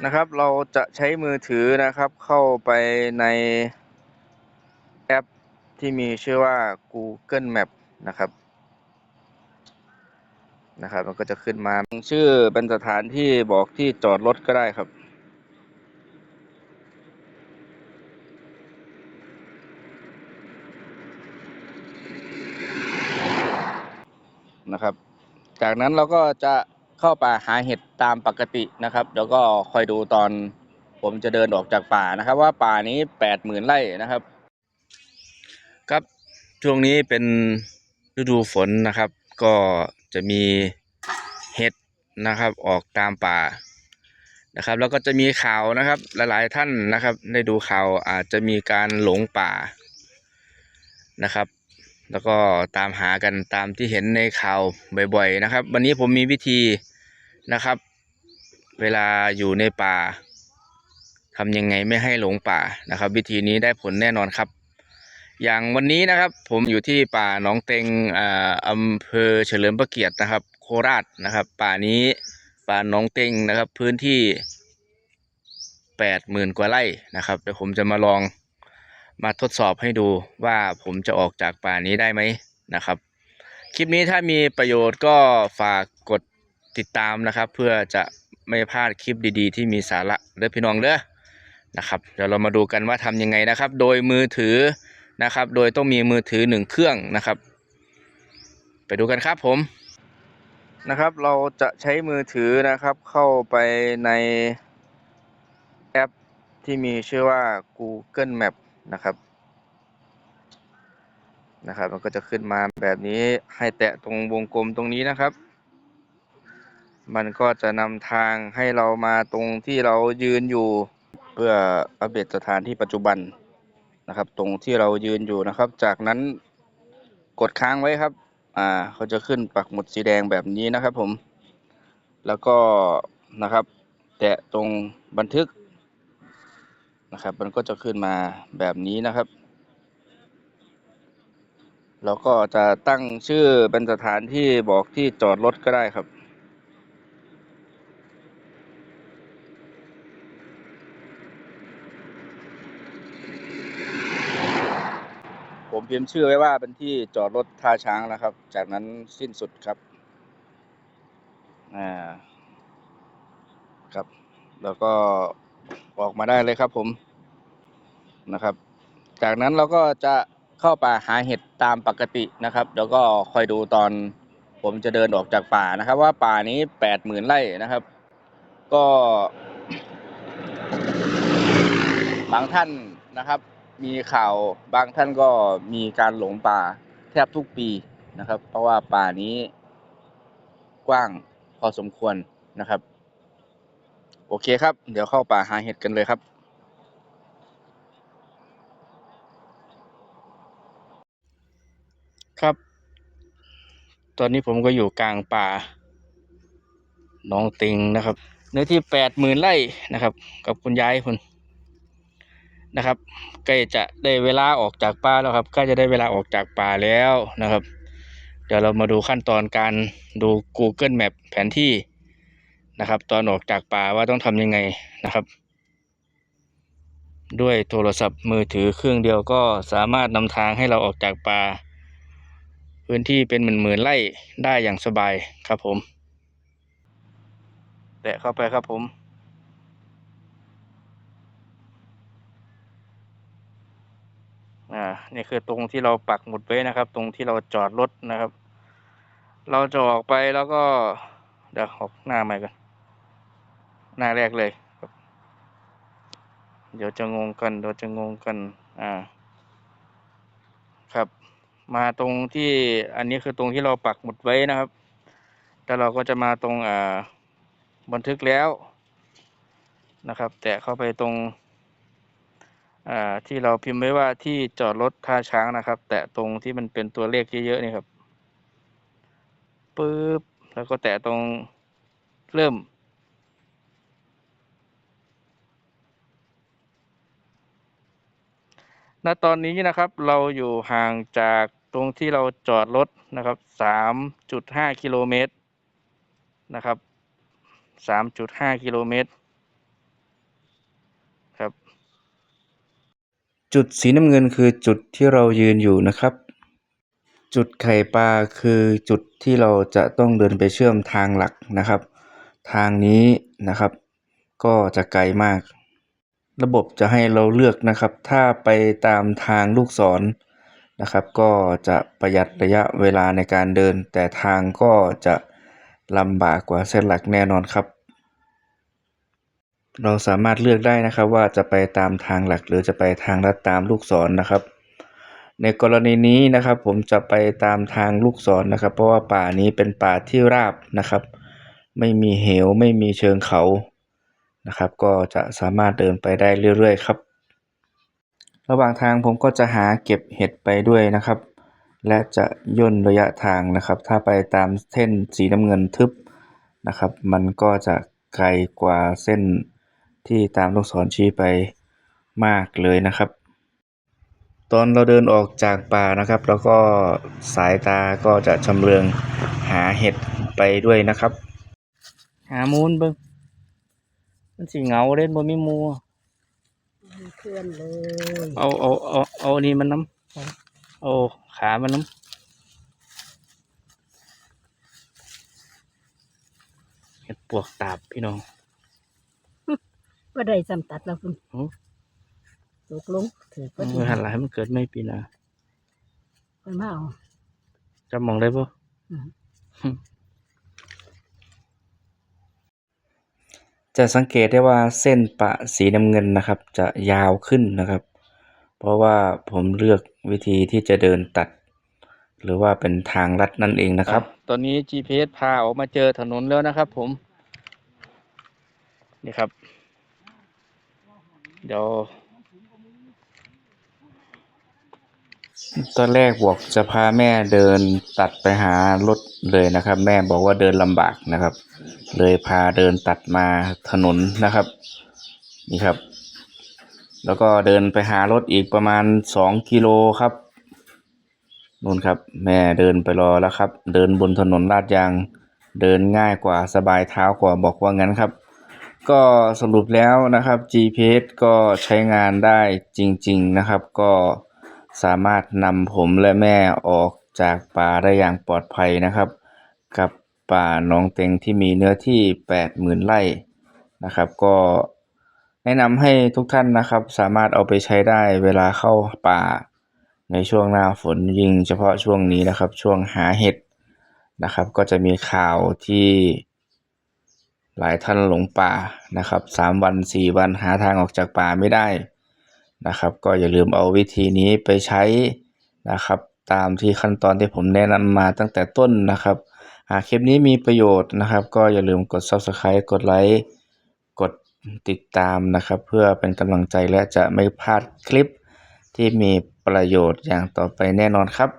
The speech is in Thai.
นะครับ เราจะใช้มือถือนะครับ เข้าไปในแอปที่มีชื่อว่า Google Map นะครับนะครับมันก็จะขึ้นมาชื่อเป็นสถานที่บอกที่จอดรถก็ได้ครับ นะครับ จากนั้นเราก็จะ เข้าป่าหาเห็ดตามปกตินะครับ เดี๋ยวก็คอยดูตอนผมจะเดินออกจากป่านะครับ ว่าป่านี้แปดหมื่นไร่นะครับ ครับช่วงนี้เป็นฤดูฝนนะครับ ก็จะมีเห็ดนะครับ ออกตามป่านะครับ แล้วก็จะมีข่าวนะครับ หลายๆท่านนะครับ ได้ดูข่าวอาจจะมีการหลงป่านะครับ แล้วก็ตามหากันตามที่เห็นในข่าวบ่อย ๆ นะครับ วันนี้ผมมีวิธี นะครับ เวลาอยู่ในป่าทำยังไงไม่ให้หลงป่านะครับ วิธีนี้ได้ผลแน่นอนครับ อย่างวันนี้นะครับ ผมอยู่ที่ป่าหนองเต็งอ่าอำเภอเฉลิมพระเกียรตินะครับ โคราชนะครับ ป่านี้ป่าหนองเต็งนะครับ พื้นที่แปดหมื่นกว่าไร่นะครับเดี๋ยวผมจะมาลองมาทดสอบให้ดูว่าผมจะออกจากป่านี้ได้ไหมนะครับ คลิปนี้ถ้ามีประโยชน์ก็ฝากกด ติดตามนะครับ เพื่อจะไม่พลาดคลิปดีๆ ที่มีสาระเด้อพี่น้องเด้อนะครับเดี๋ยวเรามาดูกันว่าทำยังไงนะครับ โดยมือถือนะครับ โดยต้องมีมือถือหนึ่งเครื่องนะครับ ไปดูกันครับผมนะครับ เราจะใช้มือถือนะครับ เข้าไปในแอปที่มีชื่อว่า Google Map นะครับนะครับ มันก็จะขึ้นมาแบบนี้ให้แตะตรงวงกลมตรงนี้นะครับ มันก็จะนำทางให้เรามาตรงที่เรายืนอยู่ เพื่ออัปเดตสถานที่ปัจจุบันนะครับ ตรงที่เรายืนอยู่นะครับ จากนั้นกดค้างไว้ครับ อ่าเขาจะขึ้นปักหมุดสีแดงแบบนี้นะครับผม แล้วก็นะครับ แตะตรงบันทึกนะครับ มันก็จะขึ้นมาแบบนี้นะครับแล้วก็จะตั้งชื่อเป็นสถานที่บอกที่จอดรถก็ได้ครับ ผม พิมพ์ชื่อไว้ว่าเป็นที่จอดรถท่าช้างแล้วครับ จากนั้นสิ้นสุดครับอ่าครับ แล้วก็ออกมาได้เลยครับผมนะครับ จากนั้นเราก็จะเข้าป่าหาเห็ดตามปกตินะครับเดี๋ยวก็คอยดูตอนผมจะเดินออกจากป่านะครับ ว่าป่านี้แปดหมื่นไร่นะครับ ก็บางท่านนะครับ มีข่าวบางท่านก็มีการหลงป่าแทบทุกปีนะครับ เพราะว่าป่านี้กว้างพอสมควรนะครับ โอเคครับ เดี๋ยวเข้าป่าหาเห็ดกันเลยครับครับ ตอนนี้ผมก็อยู่กลางป่าหนองติงนะครับ เนื้อที่แปดหมื่นไร่นะครับ กับคุณยายคุณ นะครับใกล้จะได้เวลาออกจากป่าแล้วครับใกล้จะได้เวลาออกจากป่าแล้วนะครับ เดี๋ยวเรามาดูขั้นตอนการดู Google Map แผนที่นะครับ ตอนออกจากป่าว่าต้องทำยังไงนะครับ ด้วยโทรศัพท์มือถือเครื่องเดียวก็สามารถนำทางให้เราออกจากป่า พื้นที่เป็นหมื่นๆไร่ได้อย่างสบายครับผมแตะเข้าไปครับผม อ่านี่คือตรงที่เราปักหมุดไว้นะครับ ตรงที่เราจอดรถนะครับ เราจะออกไปแล้วก็ เดี๋ยวออกหน้าใหม่กันหน้าแรกเลยครับเดี๋ยวจะงงกันเดี๋ยวจะงงกัน อ่า ครับ มาตรงที่อันนี้คือตรงที่เราปักหมุดไว้นะครับ แต่เราก็จะมาตรงอ่าบันทึกแล้วนะครับ แตะเข้าไปตรง อ่าที่เราพิมพ์ไว้ว่าที่จอดรถท่าช้างนะครับ แตะตรงที่มันเป็นตัวเลขเยอะๆนี่ครับปึ๊บแล้วก็แตะตรงเริ่ม ณตอนนี้นะครับเราอยู่ห่างจากตรงที่เราจอดรถนะครับ 3.5 กิโลเมตรนะครับ 3.5 กิโลเมตร จุดสีน้ำเงินคือจุดที่เรายืนอยู่นะครับ จุดไข่ปลาคือจุดที่เราจะต้องเดินไปเชื่อมทางหลักนะครับ ทางนี้นะครับ ก็จะไกลมาก ระบบจะให้เราเลือกนะครับ ถ้าไปตามทางลูกศรนะครับ ก็จะประหยัดระยะเวลาในการเดิน แต่ทางก็จะลำบากกว่าเส้นหลักแน่นอนครับ เราสามารถเลือกได้นะครับว่าจะไปตามทางหลัก หรือจะไปทางลัดตามลูกศรนะครับ ในกรณีนี้นะครับ ผมจะไปตามทางลูกศรนะครับ เพราะว่าป่านี้เป็นป่าที่ราบนะครับ ไม่มีเหวไม่มีเชิงเขานะครับ ก็จะสามารถเดินไปได้เรื่อยๆครับ ระหว่างทางผมก็จะหาเก็บเห็ดไปด้วยนะครับ และจะย่นระยะทางนะครับ ถ้าไปตามเส้นสีน้ำเงินทึบนะครับ มันก็จะไกลกว่าเส้น ที่ตามลูกศรชี้ไปมากเลยนะครับ ตอนเราเดินออกจากป่านะครับ แล้วก็สายตาก็จะชำเลืองหาเห็ดไปด้วยนะครับ หามูลเบิ่งมันสิเหงาเล่นบ่มีหมูมีเพื่อนเลยเอาเอาเอาเอาอันนี้มันน้ำเอาขามันน้ำเห็ดปวกตาบพี่น้อง ว่าได้จำตัดแล้วคุณหือตกลงถือก็ดีเมื่อหันหลายมันเกิดไม่ปีหนาไปมาเอาจะมองได้ปะอืม จะสังเกตได้ว่าเส้นปะสีน้ำเงินนะครับ จะยาวขึ้นนะครับ เพราะว่าผมเลือกวิธีที่จะเดินตัด หรือว่าเป็นทางลัดนั่นเองนะครับ ตอนนี้ GPS พาออกมาเจอถนนแล้วนะครับ ผม นี่ครับ เดี๋ยว ตอนแรกบอกจะพาแม่เดินตัดไปหารถเลยนะครับ แม่บอกว่าเดินลำบากนะครับ เลยพาเดินตัดมาถนนนะครับ นี่ครับ แล้วก็เดินไปหารถอีกประมาณสองกิโลครับนู่นครับ แม่เดินไปรอแล้วครับ เดินบนถนนลาดยาง เดินง่ายกว่าสบายเท้ากว่าบอกว่างั้นครับ ก็สรุปแล้วนะครับ GPS ก็ใช้งานได้จริง ๆนะครับ ก็สามารถนำผมและแม่ออกจากป่าได้อย่างปลอดภัยนะครับ กับป่าหนองเต็งที่มีเนื้อที่ 80,000ไร่นะครับ ก็แนะนำให้ทุกท่านนะครับ สามารถเอาไปใช้ได้เวลาเข้าป่า ในช่วงหน้าฝนยิ่งเฉพาะช่วงนี้นะครับ ช่วงหาเห็ดนะครับ ก็จะมีข่าวที่ หลายท่านหลงป่านะครับสามวันสี่วันหาทางออกจากป่าไม่ได้นะครับ ก็อย่าลืมเอาวิธีนี้ไปใช้นะครับ ตามที่ขั้นตอนที่ผมแนะนำมาตั้งแต่ต้นนะครับ หากคลิปนี้มีประโยชน์นะครับ ก็อย่าลืมกด Subscribe กดไลค์กดติดตามนะครับ เพื่อเป็นกำลังใจและจะไม่พลาดคลิปที่มีประโยชน์อย่างต่อไปแน่นอนครับ